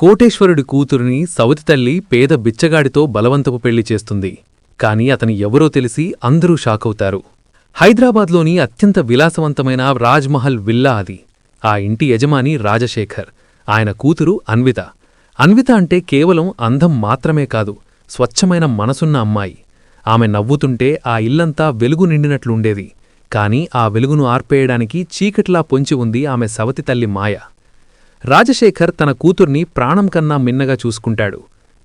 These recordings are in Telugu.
కోటేశ్వరుడి కూతురిని సవతి తల్లి పేద బిచ్చగాడితో బలవంతపు పెళ్ళి చేస్తుంది. కాని అతని ఎవరో తెలిసి అందరూ షాకవుతారు. హైదరాబాద్లోని అత్యంత విలాసవంతమైన రాజ్మహల్ విల్లా అది. ఆ ఇంటి యజమాని రాజశేఖర్. ఆయన కూతురు అన్విత. అన్విత అంటే కేవలం అందం మాత్రమే కాదు స్వచ్ఛమైన మనసున్న అమ్మాయి. ఆమె నవ్వుతుంటే ఆ ఇల్లంతా వెలుగు నిండినట్లుండేది. కాని ఆ వెలుగును ఆర్పేయడానికి చీకట్లా పొంచి ఉంది ఆమె సవతి తల్లి మాయ. రాజశేఖర్ తన కూతుర్ని ప్రాణం కన్నా మిన్నగా చూసుకుంటాడు.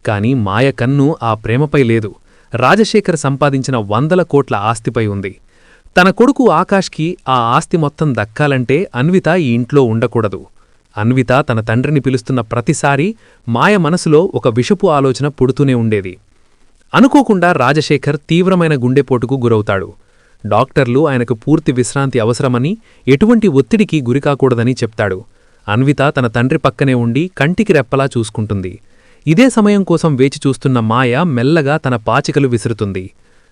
కాని మాయ కన్ను ఆ ప్రేమపై లేదు. రాజశేఖర్ సంపాదించిన వందల కోట్ల ఆస్తిపై ఉంది. తన కొడుకు ఆకాష్కి ఆ ఆస్తి మొత్తం దక్కాలంటే అన్విత ఈ ఇంట్లో ఉండకూడదు. అన్విత తన తండ్రిని పిలుస్తున్న ప్రతిసారీ మాయ మనసులో ఒక విషపు ఆలోచన పుడుతూనే ఉండేది. అనుకోకుండా రాజశేఖర్ తీవ్రమైన గుండెపోటుకు గురవుతాడు. డాక్టర్లు ఆయనకు పూర్తి విశ్రాంతి అవసరమని ఎటువంటి ఒత్తిడికి గురికాకూడదని చెప్తాడు. అన్విత తన తండ్రి పక్కనే ఉండి కంటికి రెప్పలా చూసుకుంటుంది. ఇదే సమయం కోసం వేచి చూస్తున్న మాయ మెల్లగా తన పాచికలు విసురుతుంది.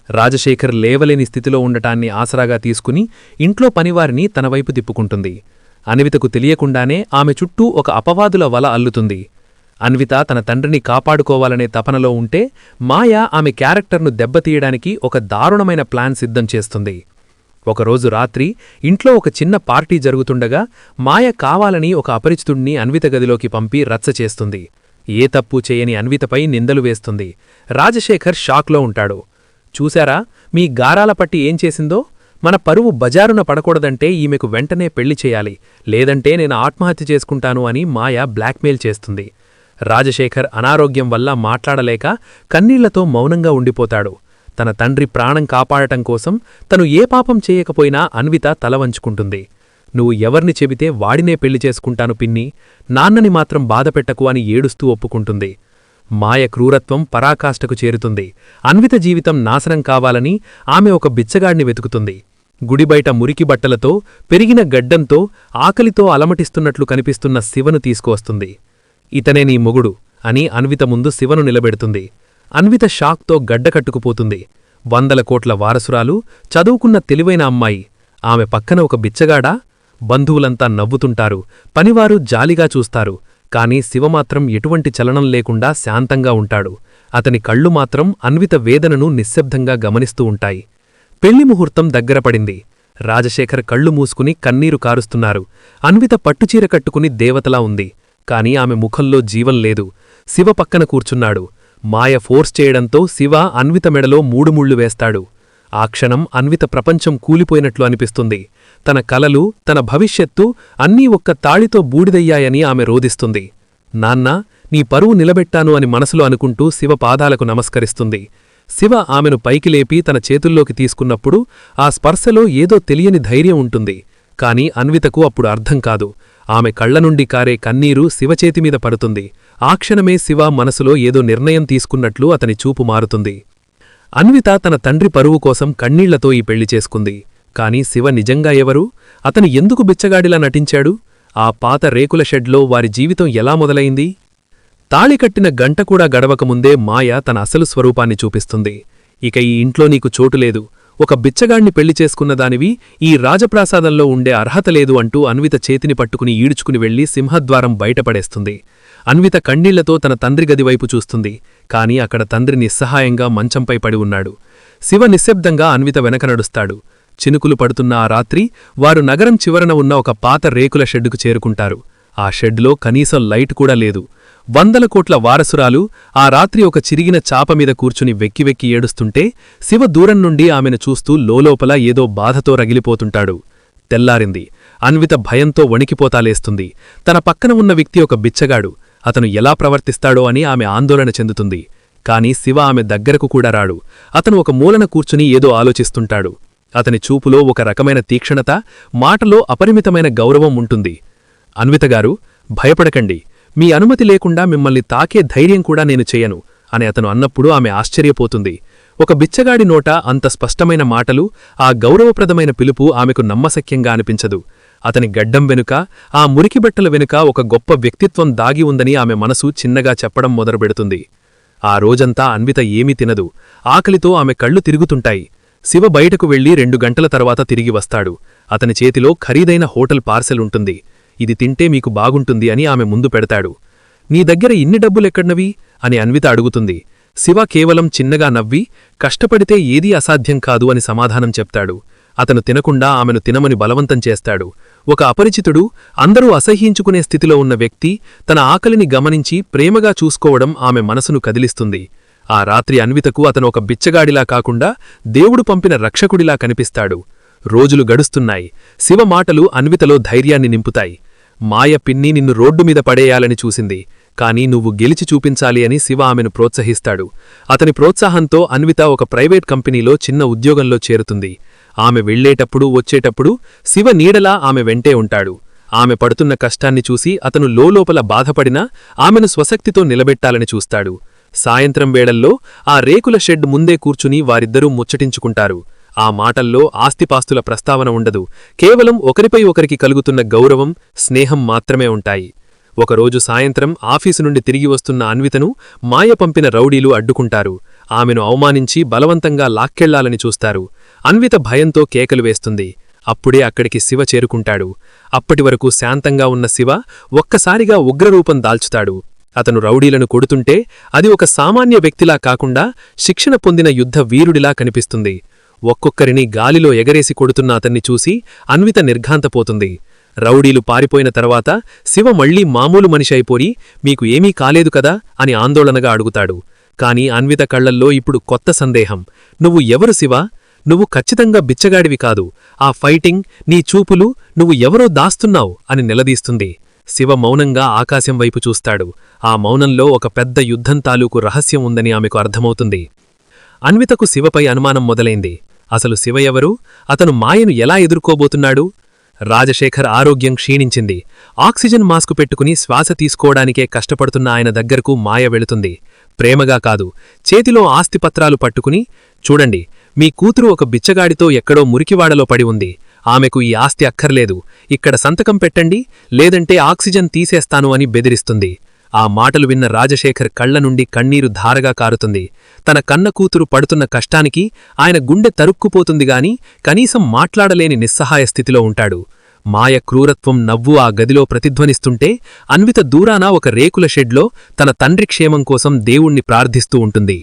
రాజశేఖర్ లేవలేని స్థితిలో ఉండటాన్ని ఆసరాగా తీసుకుని ఇంట్లో పనివారిని తన వైపు తిప్పుకుంటుంది. అన్వితకు తెలియకుండానే ఆమె చుట్టూ ఒక అపవాదుల వల అల్లుతుంది. అన్విత తన తండ్రిని కాపాడుకోవాలనే తపనలో ఉంటే మాయ ఆమె క్యారెక్టర్ను దెబ్బతీయడానికి ఒక దారుణమైన ప్లాన్ సిద్ధం చేస్తుంది. ఒకరోజు రాత్రి ఇంట్లో ఒక చిన్న పార్టీ జరుగుతుండగా మాయ కావాలని ఒక అపరిచితుణ్ణి అన్విత గదిలోకి పంపి రచ్చ చేస్తుంది. ఏ తప్పు చేయని అన్వితపై నిందలు వేస్తుంది. రాజశేఖర్ షాక్లో ఉంటాడు. చూశారా? మీ గారాల పట్టి ఏం చేసిందో? మన పరువు బజారున పడకూడదంటే ఈమెకు వెంటనే పెళ్ళి చేయాలి. లేదంటే నేను ఆత్మహత్య చేసుకుంటాను అని మాయ బ్లాక్మెయిల్ చేస్తుంది. రాజశేఖర్ అనారోగ్యం వల్ల మాట్లాడలేక కన్నీళ్ళతో మౌనంగా ఉండిపోతాడు. తన తండ్రి ప్రాణం కాపాడటం కోసం తను ఏ పాపం చేయకపోయినా అన్విత తల వంచుకుంటుంది. నువ్వు ఎవర్ని చెబితే వాడినే పెళ్ళి చేసుకుంటాను పిన్ని నాన్నని మాత్రం బాధపెట్టకు అని ఏడుస్తూ ఒప్పుకుంటుంది. మాయ క్రూరత్వం పరాకాష్ఠకు చేరుతుంది. అన్విత జీవితం నాశనం కావాలని ఆమె ఒక బిచ్చగాడిని వెతుకుతుంది. గుడిబయట మురికి బట్టలతో పెరిగిన గడ్డంతో ఆకలితో అలమటిస్తున్నట్లు కనిపిస్తున్న శివను తీసుకువస్తుంది. ఇతనే నీ మొగుడు అని అన్విత ముందు శివను నిలబెడుతుంది. అన్విత షాక్తో గడ్డకట్టుకుపోతుంది వందల కోట్ల వారసురాలు చదువుకున్న తెలివైన అమ్మాయి. ఆమె పక్కన ఒక బిచ్చగాడా? బంధువులంతా నవ్వుతుంటారు. పనివారు జాలిగా చూస్తారు. కాని శివమాత్రం ఎటువంటి చలనం లేకుండా శాంతంగా ఉంటాడు. అతని కళ్ళు మాత్రం అన్విత వేదనను నిశ్శబ్దంగా గమనిస్తూ ఉంటాయి. పెళ్ళి ముహూర్తం దగ్గరపడింది రాజశేఖర్ కళ్ళు మూసుకుని కన్నీరు కారుస్తున్నారు. అన్విత పట్టుచీర కట్టుకుని దేవతలా ఉంది. కాని ఆమె ముఖంలో జీవం లేదు. శివ పక్కన కూర్చున్నాడు. మాయ ఫోర్స్ చేయడంతో శివ అన్విత మెడలో మూడు ముళ్ళు వేస్తాడు. ఆ క్షణం అన్విత ప్రపంచం కూలిపోయినట్లు అనిపిస్తుంది. తన కలలు తన భవిష్యత్తు అన్నీ ఒక్క తాళితో బూడిదయ్యాయని ఆమె రోదిస్తుంది నాన్నా నీ పరువు నిలబెట్టాను అని మనసులో అనుకుంటూ శివ పాదాలకు నమస్కరిస్తుంది. శివ ఆమెను పైకి లేపి తన చేతుల్లోకి తీసుకున్నప్పుడు ఆ స్పర్శలో ఏదో తెలియని ధైర్యం ఉంటుంది. కాని అన్వితకు అప్పుడు అర్థం కాదు. ఆమె కళ్ళ నుండి కారే కన్నీరు శివచేతిమీద పడుతుంది. ఆ క్షణమే శివ మనసులో ఏదో నిర్ణయం తీసుకున్నట్లు అతని చూపు మారుతుంది. అన్విత తన తండ్రి పరువు కోసం కన్నీళ్ళతో ఈ పెళ్ళి చేసుకుంది. కాని శివ నిజంగా ఎవరు? అతను ఎందుకు బిచ్చగాడిలా నటించాడు? ఆ పాత రేకుల షెడ్లో వారి జీవితం ఎలా మొదలైంది? తాళికట్టిన గంట కూడా గడవకముందే మాయ తన అసలు స్వరూపాన్ని చూపిస్తుంది. ఇక ఈ ఇంట్లో నీకు చోటులేదు ఒక బిచ్చగాణ్ణి పెళ్ళి చేసుకున్నదానివి ఈ రాజప్రాసాదంలో ఉండే అర్హత లేదు అంటూ అన్విత చేతిని పట్టుకుని ఈడ్చుకుని వెళ్ళి సింహద్వారం బయటపడేస్తుంది. అన్విత కన్నీళ్ళతో తన తండ్రి గదివైపు చూస్తుంది. కాని అక్కడ తండ్రి నిస్సహాయంగా మంచంపై పడి ఉన్నాడు. శివ నిశ్శబ్దంగా అన్విత వెనక నడుస్తాడు. చినుకులు పడుతున్న ఆ రాత్రి వారు నగరం చివరన ఉన్న ఒక పాత రేకుల షెడ్డుకు చేరుకుంటారు. ఆ షెడ్లో కనీసం లైట్ కూడా లేదు. వందల కోట్ల వారసురాలు ఆ రాత్రి ఒక చిరిగిన చాపమీద కూర్చుని వెక్కి వెక్కి ఏడుస్తుంటే శివ దూరం నుండి ఆమెను చూస్తూ లోలోపల ఏదో బాధతో రగిలిపోతుంటాడు. తెల్లారింది. అన్విత భయంతో వణికిపోతాలేస్తుంది తన పక్కన ఉన్న వ్యక్తి ఒక బిచ్చగాడు. అతను ఎలా ప్రవర్తిస్తాడో అని ఆమె ఆందోళన చెందుతుంది. కాని శివ ఆమె దగ్గరకు కూడా రాడు. అతను ఒక మూలన కూర్చుని ఏదో ఆలోచిస్తుంటాడు. అతని చూపులో ఒక రకమైన తీక్షణత మాటలో అపరిమితమైన గౌరవం ఉంటుంది. అన్వితగారు భయపడకండి. మీ అనుమతి లేకుండా మిమ్మల్ని తాకే ధైర్యం కూడా నేను చేయను అని అతను అన్నప్పుడు ఆమె ఆశ్చర్యపోతుంది. ఒక బిచ్చగాడి నోట అంత స్పష్టమైన మాటలు ఆ గౌరవప్రదమైన పిలుపు ఆమెకు నమ్మశక్యంగా అనిపించదు. అతని గడ్డం వెనుక ఆ మురికిబెట్టల వెనుక ఒక గొప్ప వ్యక్తిత్వం దాగి ఉందని ఆమె మనసు చిన్నగా చెప్పడం మొదలుపెడుతుంది. ఆ రోజంతా అన్విత ఏమీ తినదు. ఆకలితో ఆమె కళ్ళు తిరుగుతుంటాయి. శివ బయటకు వెళ్ళి రెండు గంటల తర్వాత తిరిగి వస్తాడు. అతని చేతిలో ఖరీదైన హోటల్ పార్సెల్ ఉంటుంది. ఇది తింటే మీకు బాగుంటుంది అని ఆమె ముందు పెడతాడు. నీ దగ్గర ఇన్ని డబ్బులెక్కడ్నవి? అని అన్విత అడుగుతుంది. శివ కేవలం చిన్నగా నవ్వి కష్టపడితే ఏదీ అసాధ్యం కాదు అని సమాధానం చెప్తాడు. అతను తినకుండా ఆమెను తినమని బలవంతం చేస్తాడు. ఒక అపరిచితుడు అందరూ అసహ్యించుకునే స్థితిలో ఉన్న వ్యక్తి తన ఆకలిని గమనించి ప్రేమగా చూసుకోవడం ఆమె మనసును కదిలిస్తుంది. ఆ రాత్రి అన్వితకు అతను ఒక బిచ్చగాడిలా కాకుండా దేవుడు పంపిన రక్షకుడిలా కనిపిస్తాడు. రోజులు గడుస్తున్నాయి. శివ మాటలు అన్వితలో ధైర్యాన్ని నింపుతాయి. మాయ పిన్ని నిన్ను రోడ్డు మీద పడేయాలని చూసింది. కాని నువ్వు గెలిచి చూపించాలి అని శివ ఆమెను ప్రోత్సహిస్తాడు. అతని ప్రోత్సాహంతో అన్విత ఒక ప్రైవేట్ కంపెనీలో చిన్న ఉద్యోగంలో చేరుతుంది. ఆమె వెళ్ళేటప్పుడు వచ్చేటప్పుడు శివ నీడలా ఆమె వెంటే ఉంటాడు. ఆమె పడుతున్న కష్టాన్ని చూసి అతను లోలోపల బాధపడినా ఆమెను స్వశక్తితో నిలబెట్టాలని చూస్తాడు. సాయంత్రం వేళల్లో ఆ రేకుల షెడ్ ముందే కూర్చుని వారిద్దరూ ముచ్చటించుకుంటారు. ఆ మాటల్లో ఆస్తిపాస్తుల ప్రస్తావన ఉండదు. కేవలం ఒకరిపై ఒకరికి కలుగుతున్న గౌరవం స్నేహం మాత్రమే ఉంటాయి. ఒకరోజు సాయంత్రం ఆఫీసు నుండి తిరిగి వస్తున్న అన్వితను మాయ పంపిన రౌడీలు అడ్డుకుంటారు. ఆమెను అవమానించి బలవంతంగా లాక్కెళ్ళాలని చూస్తారు. అన్విత భయంతో కేకలు వేస్తుంది. అప్పుడే అక్కడికి శివ చేరుకుంటాడు. అప్పటివరకు శాంతంగా ఉన్న శివ ఒక్కసారిగా ఉగ్రరూపం దాల్చుతాడు. అతను రౌడీలను కొడుతుంటే అది ఒక సామాన్య వ్యక్తిలా కాకుండా శిక్షణ పొందిన యుద్ధ వీరుడిలా కనిపిస్తుంది. ఒక్కొక్కరిని గాలిలో ఎగరేసి కొడుతున్న అతన్ని చూసి అన్విత నిర్ఘాంతపోతుంది. రౌడీలు పారిపోయిన తర్వాత శివ మళ్ళీ మామూలు మనిషి అయిపోయి మీకు ఏమీ కాలేదు కదా? అని ఆందోళనగా అడుగుతాడు. కాని అన్విత కళ్ళల్లో ఇప్పుడు కొత్త సందేహం. నువ్వు ఎవరు శివ? నువ్వు ఖచ్చితంగా బిచ్చగాడివి కాదు. ఆ ఫైటింగ్ నీ చూపులు నువ్వు ఎవరో దాస్తున్నావు అని నిలదీస్తుంది. శివ మౌనంగా ఆకాశం వైపు చూస్తాడు. ఆ మౌనంలో ఒక పెద్ద యుద్ధం తాలూకు రహస్యం ఉందని ఆమెకు అర్థమవుతుంది. అన్వితకు శివపై అనుమానం మొదలైంది. అసలు శివ ఎవరు? అతను మాయను ఎలా ఎదుర్కోబోతున్నాడు? రాజశేఖర్ ఆరోగ్యం క్షీణించింది. ఆక్సిజన్ మాస్కు పెట్టుకుని శ్వాస తీసుకోవడానికే కష్టపడుతున్న ఆయన దగ్గరకు మాయ వెళుతుంది. ప్రేమగా కాదు. చేతిలో ఆస్తిపత్రాలు పట్టుకుని చూడండి మీ కూతురు ఒక బిచ్చగాడితో ఎక్కడో మురికివాడలో పడి ఉంది. ఆమెకు ఈ ఆస్తి అక్కర్లేదు. ఇక్కడ సంతకం పెట్టండి లేదంటే ఆక్సిజన్ తీసేస్తాను అని బెదిరిస్తుంది. ఆ మాటలు విన్న రాజశేఖర్ కళ్ళ నుండి కన్నీరు ధారగా కారుతుంది. తన కన్న కూతురు పడుతున్న కష్టానికి ఆయన గుండె తరుక్కుపోతుందిగాని కనీసం మాట్లాడలేని నిస్సహాయ స్థితిలో ఉంటాడు. మాయ క్రూరత్వం నవ్వు ఆ గదిలో ప్రతిధ్వనిస్తుంటే అన్విత దూరాన ఒక రేకుల షెడ్లో తన తండ్రి క్షేమం కోసం దేవుణ్ణి ప్రార్థిస్తూ ఉంటుంది.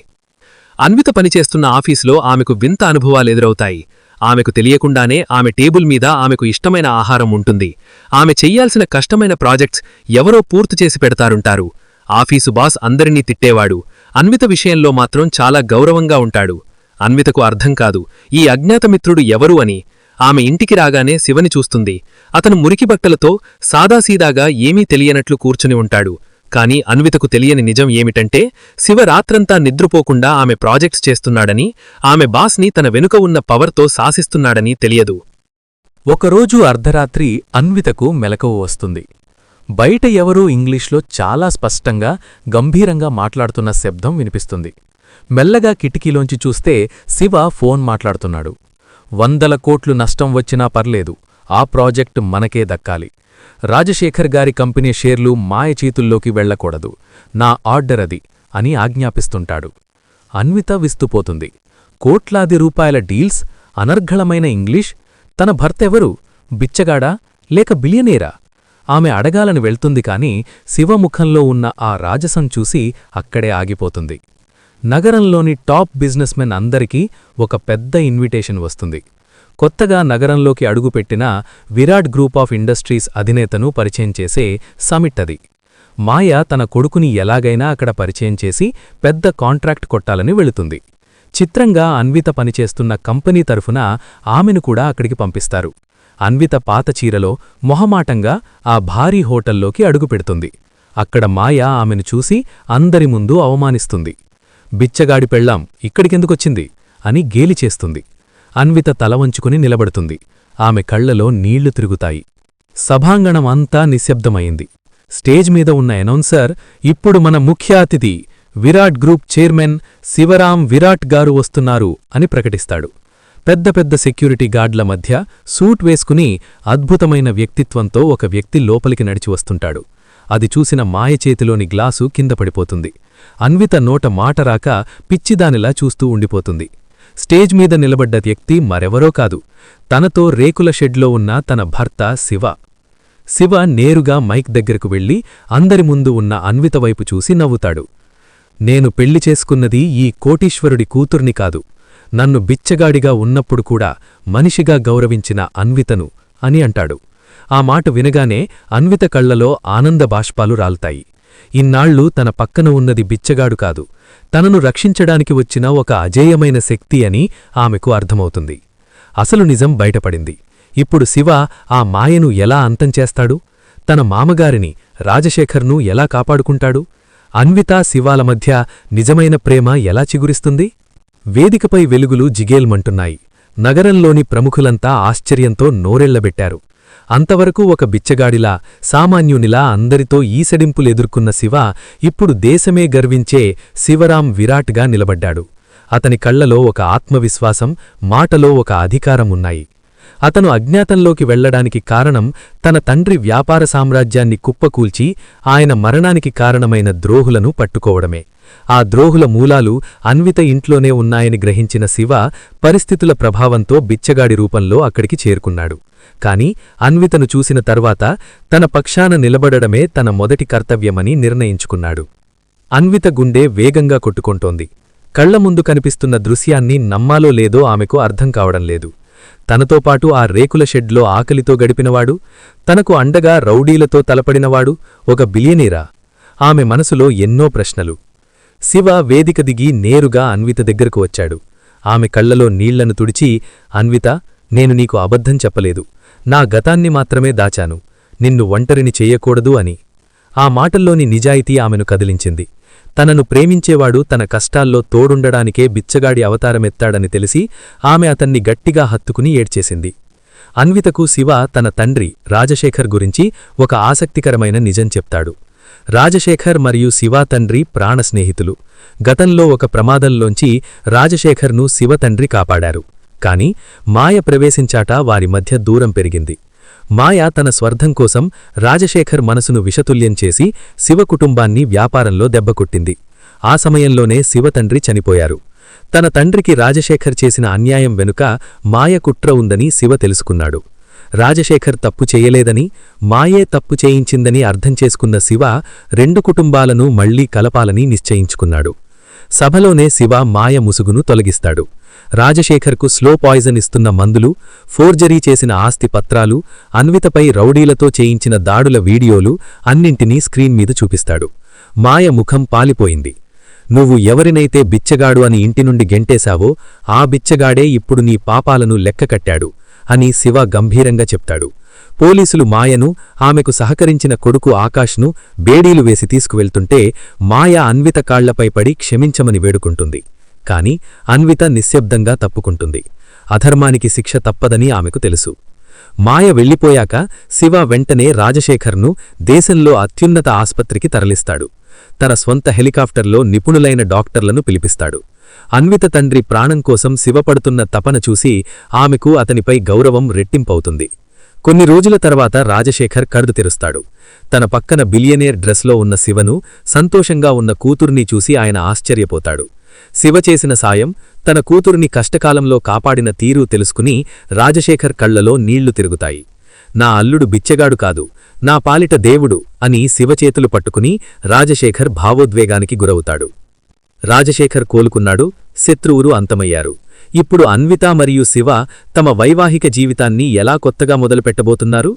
అన్విత పనిచేస్తున్న ఆఫీసులో ఆమెకు వింత అనుభవాలెదురవుతాయి ఆమెకు తెలియకుండానే ఆమె టేబుల్ మీద ఆమెకు ఇష్టమైన ఆహారం ఉంటుంది. ఆమె చెయ్యాల్సిన కష్టమైన ప్రాజెక్ట్స్ ఎవరో పూర్తి చేసి పెడతారుంటారు. ఆఫీసు బాస్ అందరినీ తిట్టేవాడు. అన్విత విషయంలో మాత్రం చాలా గౌరవంగా ఉంటాడు. అన్వితకు అర్థం కాదు ఈ అజ్ఞాతమిత్రుడు ఎవరు అని. ఆమె ఇంటికి రాగానే శివని చూస్తుంది. అతను మురికిబట్టలతో సాదాసీదాగా ఏమీ తెలియనట్లు కూర్చుని ఉంటాడు. కాని అన్వితకు తెలియని నిజం ఏమిటంటే శివ రాత్రంతా నిద్రపోకుండా ఆమె ప్రాజెక్ట్స్ చేస్తున్నాడని ఆమె బాస్ని తన వెనుక ఉన్న పవర్తో శాసిస్తున్నాడని తెలియదు. ఒకరోజు అర్ధరాత్రి అన్వితకు మెలకువ వస్తుంది. బయట ఎవరూ ఇంగ్లీష్లో చాలా స్పష్టంగా గంభీరంగా మాట్లాడుతున్న శబ్దం వినిపిస్తుంది. మెల్లగా కిటికీలోంచి చూస్తే శివ ఫోన్ మాట్లాడుతున్నాడు. వందల కోట్లు నష్టం వచ్చినా పర్లేదు ఆ ప్రాజెక్ట్ మనకే దక్కాలి. రాజశేఖర్ గారి కంపెనీ షేర్లు మాయ చేతుల్లోకి వెళ్ళకూడదు నా ఆర్డర్ అది అని ఆజ్ఞాపిస్తుంటాడు. అన్విత విస్తుపోతుంది. కోట్లాది రూపాయల డీల్స్ అనర్ఘళమైన ఇంగ్లీష్ తన భర్తెవరు? బిచ్చగాడా? లేక బిలియనేరా? ఆమె అడగాలని వెళ్తుంది కాని శివముఖంలో ఉన్న ఆ రాజసం చూసి అక్కడే ఆగిపోతుంది. నగరంలోని టాప్ బిజినెస్మెన్ అందరికీ ఒక పెద్ద ఇన్విటేషన్ వస్తుంది. కొత్తగా నగరంలోకి అడుగుపెట్టిన విరాట్ గ్రూప్ ఆఫ్ ఇండస్ట్రీస్ అధినేతను పరిచయం చేసే సమిట్ అది. మాయ తన కొడుకుని ఎలాగైనా అక్కడ పరిచయం చేసి పెద్ద కాంట్రాక్ట్ కొట్టాలని వెళుతుంది. చిత్రంగా అన్విత పనిచేస్తున్న కంపెనీ తరఫున ఆమెను కూడా అక్కడికి పంపిస్తారు. అన్విత పాత చీరలో మొహమాటంగా ఆ భారీ హోటల్లోకి అడుగుపెడుతుంది. అక్కడ మాయ ఆమెను చూసి అందరి ముందు అవమానిస్తుంది. బిచ్చగాడి పెళ్ళాం ఇక్కడికెందుకొచ్చింది? అని గేలిచేస్తుంది అన్విత తలవంచుకుని నిలబడుతుంది. ఆమె కళ్ళలో నీళ్ళు తిరుగుతాయి. సభాంగణం అంతా నిశ్శబ్దమైంది స్టేజ్ మీద ఉన్న ఎనౌన్సర్ ఇప్పుడు మన ముఖ్య అతిథి విరాట్ గ్రూప్ చైర్మన్ శివరాం విరాట్ గారు వస్తున్నారు అని ప్రకటిస్తాడు. పెద్ద పెద్ద సెక్యూరిటీ గార్డ్ల మధ్య సూట్ వేసుకుని అద్భుతమైన వ్యక్తిత్వంతో ఒక వ్యక్తి లోపలికి నడిచి వస్తుంటాడు. అది చూసిన మాయ చేతిలోని గ్లాసు కింద పడిపోతుంది. అన్విత నోట మాటరాక పిచ్చిదానిలా చూస్తూ ఉండిపోతుంది. స్టేజ్ మీద నిలబడ్డ వ్యక్తి మరెవరో కాదు. తనతో రేకుల షెడ్లో ఉన్న తన భర్త శివ. శివ నేరుగా మైక్ దగ్గరకు వెళ్ళి అందరి ముందు ఉన్న అన్విత వైపు చూసి నవ్వుతాడు. నేను పెళ్ళి చేసుకున్నది ఈ కోటీశ్వరుడి కూతుర్ని కాదు. నన్ను బిచ్చగాడిగా ఉన్నప్పుడు కూడా మనిషిగా గౌరవించిన అన్వితను అని అంటాడు. ఆ మాట వినగానే అన్విత కళ్ళలో ఆనంద బాష్పాలు రాల్తాయి. ఇన్నాళ్ళు తన పక్కన ఉన్నది బిచ్చగాడు కాదు. తనను రక్షించడానికి వచ్చిన ఒక అజేయమైన శక్తి అని ఆమెకు అర్థమవుతుంది. అసలు నిజం బయటపడింది. ఇప్పుడు శివ ఆ మాయను ఎలా అంతంచేస్తాడు తన మామగారిని రాజశేఖర్ను ఎలా కాపాడుకుంటాడు? అన్వితా శివాల మధ్య నిజమైన ప్రేమ ఎలా చిగురిస్తుంది? వేదికపై వెలుగులు జిగేల్మంటున్నాయి. నగరంలోని ప్రముఖులంతా ఆశ్చర్యంతో నోరెళ్ళబెట్టారు అంతవరకు ఒక బిచ్చగాడిలా సామాన్యునిలా అందరితో ఈసడింపులెదుర్కొన్న శివ ఇప్పుడు దేశమే గర్వించే శివరాం విరాట్గా నిలబడ్డాడు. అతని కళ్ళలో ఒక ఆత్మవిశ్వాసం మాటలో ఒక అధికారం ఉన్నాయి అతను అజ్ఞాతంలోకి వెళ్ళడానికి కారణం తన తండ్రి వ్యాపార సామ్రాజ్యాన్ని కుప్పకూల్చి ఆయన మరణానికి కారణమైన ద్రోహులను పట్టుకోవడమే. ఆ ద్రోహుల మూలాలు అన్విత ఇంట్లోనే ఉన్నాయని గ్రహించిన శివ పరిస్థితుల ప్రభావంతో బిచ్చగాడి రూపంలో అక్కడికి చేరుకున్నాడు. కాని అన్వితను చూసిన తర్వాత తన పక్షాన నిలబడడమే తన మొదటి కర్తవ్యమని నిర్ణయించుకున్నాడు. అన్విత గుండె వేగంగా కొట్టుకొంటోంది. కళ్ళ ముందు కనిపిస్తున్న దృశ్యాన్ని నమ్మాలో లేదో ఆమెకు అర్థం కావడం లేదు. తనతో పాటు ఆ రేకుల షెడ్లో ఆకలితో గడిపినవాడు తనకు అండగా రౌడీలతో తలపడినవాడు ఒక బిలియనీరా. ఆమె మనసులో ఎన్నో ప్రశ్నలు. శివ వేదిక దిగి నేరుగా అన్విత దగ్గరకు వచ్చాడు. ఆమె కళ్ళలో నీళ్ళను తుడిచి అన్విత నేను నీకు అబద్ధం చెప్పలేదు. నా గతాన్ని మాత్రమే దాచాను. నిన్ను ఒంటరిని చెయ్యకూడదు అని. ఆ మాటల్లోని నిజాయితీ ఆమెను కదిలించింది. తనను ప్రేమించేవాడు తన కష్టాల్లో తోడుండడానికే బిచ్చగాడి అవతారమెత్తాడని తెలిసి ఆమె అతన్ని గట్టిగా హత్తుకుని ఏడ్చేసింది. అన్వితకు శివ తన తండ్రి రాజశేఖర్ గురించి ఒక ఆసక్తికరమైన నిజం చెప్తాడు. రాజశేఖర్ మరియు శివ తండ్రి ప్రాణ స్నేహితులు గతంలో ఒక ప్రమాదంలోంచి రాజశేఖర్ను శివ తండ్రి కాపాడారు. కాని మాయ ప్రవేశించాట వారి మధ్య దూరం పెరిగింది. మాయ తన స్వర్ధం కోసం రాజశేఖర్ మనసును విషతుల్యం చేసి శివ కుటుంబాన్ని వ్యాపారంలో దెబ్బకొట్టింది. ఆ సమయంలోనే శివ తండ్రి చనిపోయారు. తన తండ్రికి రాజశేఖర్ చేసిన అన్యాయం వెనుక మాయ కుట్ర ఉందని శివ తెలుసుకున్నాడు. రాజశేఖర్ తప్పు చేయలేదని మాయే తప్పు చేయించిందని అర్థం చేసుకున్న శివ రెండు కుటుంబాలను మళ్ళీ కలపాలని నిశ్చయించుకున్నాడు. సభలోనే శివ మాయ ముసుగును తొలగిస్తాడు. రాజశేఖర్కు స్లో పాయిజన్ ఇస్తున్న మందులు ఫోర్జరీ చేసిన ఆస్తి పత్రాలు అన్వితపై రౌడీలతో చేయించిన దాడుల వీడియోలు అన్నింటినీ స్క్రీన్ మీద చూపిస్తాడు. మాయ ముఖం పాలిపోయింది. నువ్వు ఎవరినైతే బిచ్చగాడు అని ఇంటి నుండి గెంటేశావో ఆ బిచ్చగాడే ఇప్పుడు నీ పాపాలను లెక్కకట్టాడు అని శివ గంభీరంగా చెప్తాడు. పోలీసులు మాయను ఆమెకు సహకరించిన కొడుకు ఆకాష్ను బేడీలు వేసి తీసుకువెళ్తుంటే మాయ అన్విత కాళ్ళపై పడి క్షమించమని వేడుకుంటుంది. కాని అన్విత నిశ్శబ్దంగా తప్పుకుంటుంది. అధర్మానికి శిక్ష తప్పదని ఆమెకు తెలుసు. మాయ వెళ్ళిపోయాక శివ వెంటనే రాజశేఖర్ను దేశంలో అత్యున్నత ఆస్పత్రికి తరలిస్తాడు. తన స్వంత హెలికాప్టర్లో నిపుణులైన డాక్టర్లను పిలిపిస్తాడు. అన్విత తండ్రి ప్రాణం కోసం శివపడుతున్న తపన చూసి ఆమెకు అతనిపై గౌరవం రెట్టింపవుతుంది. కొన్ని రోజుల తర్వాత రాజశేఖర్ కర్దు తెరుస్తాడు. తన పక్కన బిలియనేర్ డ్రెస్లో ఉన్న శివను సంతోషంగా ఉన్న కూతుర్ని చూసి ఆయన ఆశ్చర్యపోతాడు. శివ చేసిన సాయం తన కూతురుని కష్టకాలంలో కాపాడిన తీరు తెలుసుకుని రాజశేఖర్ కళ్ళలో నీళ్ళు తిరుగుతాయి. నా అల్లుడు బిచ్చగాడు కాదు నా పాలిట దేవుడు అని శివచేతులు పట్టుకుని రాజశేఖర్ భావోద్వేగానికి గురవుతాడు. రాజశేఖర్ కోలుకున్నాడు శత్రువులు అంతమయ్యారు. ఇప్పుడు అన్విత మరియు శివ తమ వైవాహిక జీవితాన్ని ఎలా కొత్తగా మొదలుపెట్టబోతున్నారు?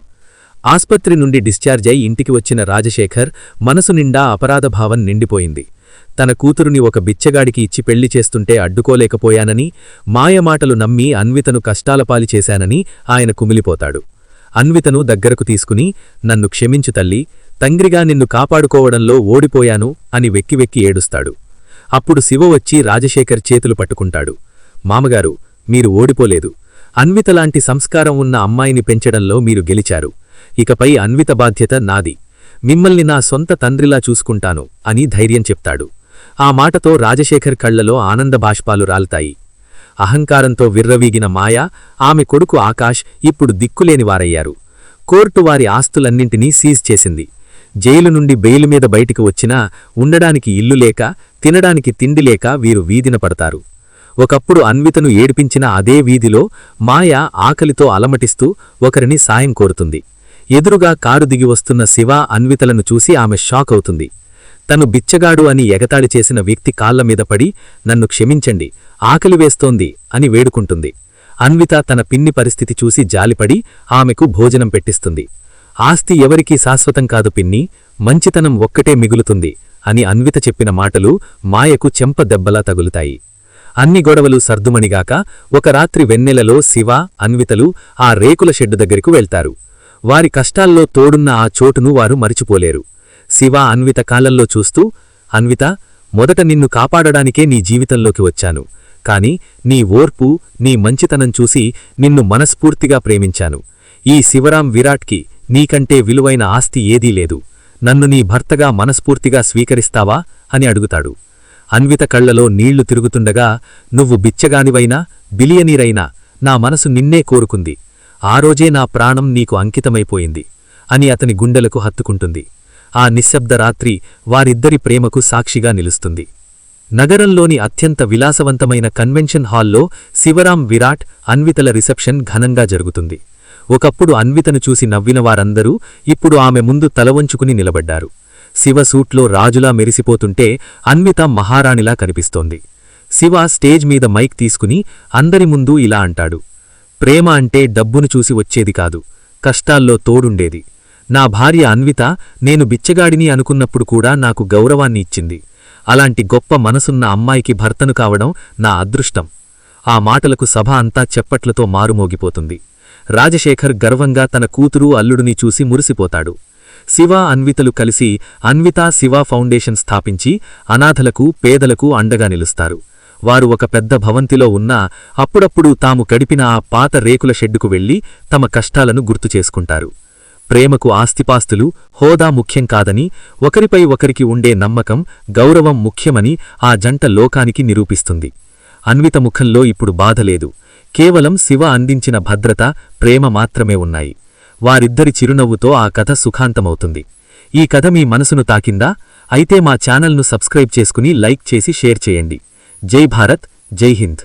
ఆస్పత్రి నుండి డిశ్చార్జ్ అయి ఇంటికి వచ్చిన రాజశేఖర్ మనసు నిండా అపరాధభావం నిండిపోయింది. తన కూతురుని ఒక బిచ్చగాడికి ఇచ్చి పెళ్ళి చేస్తుంటే అడ్డుకోలేకపోయానని మాయమాటలు నమ్మి అన్వితను కష్టాలపాలి చేశానని ఆయన కుమిలిపోతాడు. అన్వితను దగ్గరకు తీసుకుని నన్ను క్షమించు తల్లి తంగ్రిగా నిన్ను కాపాడుకోవడంలో ఓడిపోయాను అని వెక్కి వెక్కి ఏడుస్తాడు. అప్పుడు శివ వచ్చి రాజశేఖర్ చేతులు పట్టుకుంటాడు. మామగారు మీరు ఓడిపోలేదు. అన్వితలాంటి సంస్కారం ఉన్న అమ్మాయిని పెంచడంలో మీరు గెలిచారు. ఇకపై అన్విత బాధ్యత నాది. మిమ్మల్ని నా సొంత తండ్రిలా చూసుకుంటాను అని ధైర్యం చెప్తాడు. ఆ మాటతో రాజశేఖర్ కళ్ళలో ఆనంద బాష్పాలు రాలుతాయి. అహంకారంతో విర్రవీగిన మాయ ఆమె కొడుకు ఆకాష్ ఇప్పుడు దిక్కులేనివారయ్యారు కోర్టు వారి ఆస్తులన్నింటినీ సీజ్ చేసింది. జైలు నుండి బెయిలు మీద బయటికి వచ్చినా ఉండడానికి ఇల్లు లేక తినడానికి తిండి లేక వీరు వీధిన పడతారు. ఒకప్పుడు అన్వితను ఏడిపించిన అదే వీధిలో మాయ ఆకలితో అలమటిస్తూ ఒకరిని సాయం కోరుతుంది. ఎదురుగా కారు దిగి వస్తున్న శివ అన్వితలను చూసి ఆమె షాక్ అవుతుంది. తను బిచ్చగాడు అని ఎగతాళి చేసిన వ్యక్తి కాళ్ళమీద పడి నన్ను క్షమించండి ఆకలి వేస్తోంది అని వేడుకుంటుంది. అన్విత తన పిన్ని పరిస్థితి చూసి జాలిపడి ఆమెకు భోజనం పెట్టిస్తుంది. ఆస్తి ఎవరికీ శాశ్వతం కాదు పిన్ని మంచితనం ఒక్కటే మిగులుతుంది అని అన్విత చెప్పిన మాటలు మాయకు చెంప దెబ్బలా తగులుతాయి. అన్ని గొడవలు సర్దుమణిగాక ఒక రాత్రి వెన్నెలలో శివ అన్వితలు ఆ రేకుల షెడ్డు దగ్గరకు వెళ్తారు. వారి కష్టాల్లో తోడున్న ఆ చోటును వారు మరిచిపోలేరు. శివ అన్విత కాలంలో చూస్తూ అన్విత మొదట నిన్ను కాపాడడానికే నీ జీవితంలోకి వచ్చాను. కాని నీ ఓర్పు నీ మంచితనం చూసి నిన్ను మనస్ఫూర్తిగా ప్రేమించాను. ఈ శివరాం విరాట్కి నీకంటే విలువైన ఆస్తి ఏదీ లేదు. నన్ను నీ భర్తగా మనస్ఫూర్తిగా స్వీకరిస్తావా? అని అడుగుతాడు. అన్విత కళ్ళలో నీళ్ళు తిరుగుతుండగా నువ్వు బిచ్చగానివైనా బిలియనీరైనా నా మనసు నిన్నే కోరుకుంది. ఆ రోజే నా ప్రాణం నీకు అంకితమైపోయింది అని అతని గుండెలకు హత్తుకుంటుంది. ఆ నిశ్శబ్ద రాత్రి వారిద్దరి ప్రేమకు సాక్షిగా నిలుస్తుంది. నగరంలోని అత్యంత విలాసవంతమైన కన్వెన్షన్ హాల్లో శివరాం విరాట్ అన్వితల రిసెప్షన్ ఘనంగా జరుగుతుంది. ఒకప్పుడు అన్వితను చూసి నవ్విన వారందరూ ఇప్పుడు ఆమె ముందు తలవంచుకుని నిలబడ్డారు. శివ సూట్లో రాజులా మెరిసిపోతుంటే అన్విత మహారాణిలా కనిపిస్తోంది. శివ స్టేజ్ మీద మైక్ తీసుకుని అందరి ముందు ఇలా అంటాడు. ప్రేమ అంటే డబ్బును చూసి వచ్చేది కాదు కష్టాల్లో తోడుండేది. నా భార్య అన్విత నేను బిచ్చగాడిని అనుకున్నప్పుడు కూడా నాకు గౌరవాన్ని ఇచ్చింది. అలాంటి గొప్ప మనసున్న అమ్మాయికి భర్తను కావడం నా అదృష్టం. ఆ మాటలకు సభ అంతా చెప్పట్లతో మారుమోగిపోతుంది. రాజశేఖర్ గర్వంగా తన కూతురు అల్లుడిని చూసి మురిసిపోతాడు. శివ అన్వితలు కలిసి అన్వితా శివ ఫౌండేషన్ స్థాపించి అనాథలకు పేదలకు అండగా నిలుస్తారు. వారు ఒక పెద్ద భవంతిలో ఉన్నా అప్పుడప్పుడు తాము గడిపిన ఆ పాత రేకుల షెడ్డుకు వెళ్ళి తమ కష్టాలను గుర్తు చేసుకుంటారు. ప్రేమకు ఆస్తిపాస్తులు హోదా ముఖ్యం కాదని ఒకరిపై ఒకరికి ఉండే నమ్మకం గౌరవం ముఖ్యమని ఆ జంట లోకానికి నిరూపిస్తుంది. అన్విత ముఖంలో ఇప్పుడు బాధలేదు కేవలం శివ అందించిన భద్రత ప్రేమ మాత్రమే ఉన్నాయి. వారిద్దరి చిరునవ్వుతో ఆ కథ సుఖాంతమవుతుంది. ఈ కథ మీ మనసును తాకిందా? అయితే మా ఛానల్ను సబ్స్క్రైబ్ చేసుకుని లైక్ చేసి షేర్ చేయండి. జై భారత్ జై హింద్